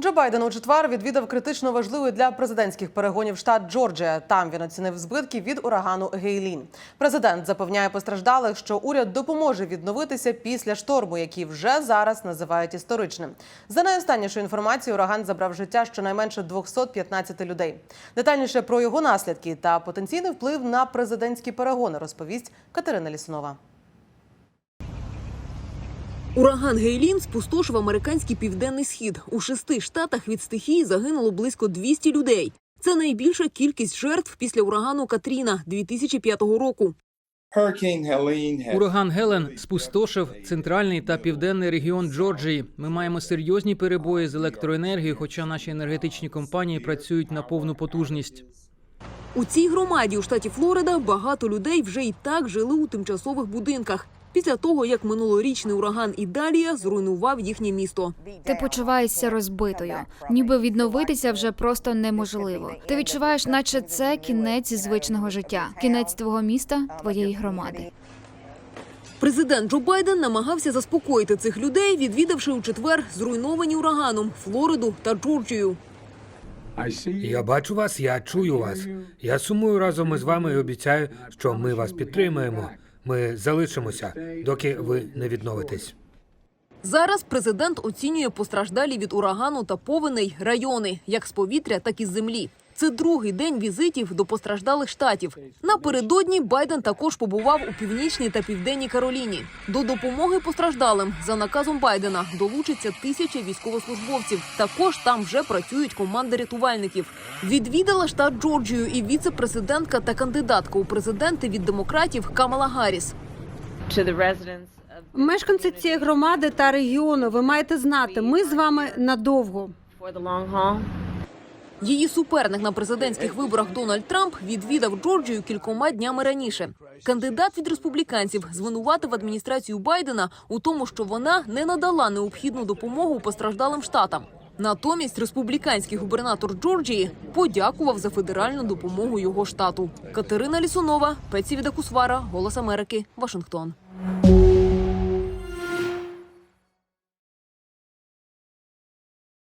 Джо Байден у четвер відвідав критично важливий для президентських перегонів штат Джорджія. Там він оцінив збитки від урагану Гейлін. Президент запевняє постраждалих, що уряд допоможе відновитися після шторму, який вже зараз називають історичним. За найостаннішою інформацією, ураган забрав життя щонайменше 215 людей. Детальніше про його наслідки та потенційний вплив на президентські перегони розповість Катерина Лісунова. Ураган Гейлін спустошив американський південний схід. У шести штатах від стихії загинуло близько 200 людей. Це найбільша кількість жертв після урагану Катріна 2005 року. Ураган Гелен спустошив центральний та південний регіон Джорджії. Ми маємо серйозні перебої з електроенергією, хоча наші енергетичні компанії працюють на повну потужність. У цій громаді у штаті Флорида багато людей вже і так жили у тимчасових будинках. Після того, як минулорічний ураган Ідалія зруйнував їхнє місто. Ти почуваєшся розбитою, ніби відновитися вже просто неможливо. Ти відчуваєш, наче це кінець звичного життя, кінець твого міста, твоєї громади. Президент Джо Байден намагався заспокоїти цих людей, відвідавши у четвер зруйновані ураганом Флориду та Джорджію. Я бачу вас, я чую вас. Я сумую разом із вами і обіцяю, що ми вас підтримаємо. Ми залишимося, доки ви не відновитесь. Зараз президент оцінює постраждалі від урагану та повеней райони, як з повітря, так і з землі. Це другий день візитів до постраждалих штатів. Напередодні Байден також побував у північній та південній Кароліні. До допомоги постраждалим за наказом Байдена долучиться тисяча військовослужбовців. Також там вже працюють команди рятувальників. Відвідала штат Джорджію і віце-президентка та кандидатка у президенти від демократів Камала Гарріс. Мешканці цієї громади та регіону, ви маєте знати, ми з вами надовго. Її суперник на президентських виборах Дональд Трамп відвідав Джорджію кількома днями раніше. Кандидат від республіканців звинуватив адміністрацію Байдена у тому, що вона не надала необхідну допомогу постраждалим штатам. Натомість республіканський губернатор Джорджії подякував за федеральну допомогу його штату. Катерина Лісунова, Пеці Відакусвара, Голос Америки, Вашингтон.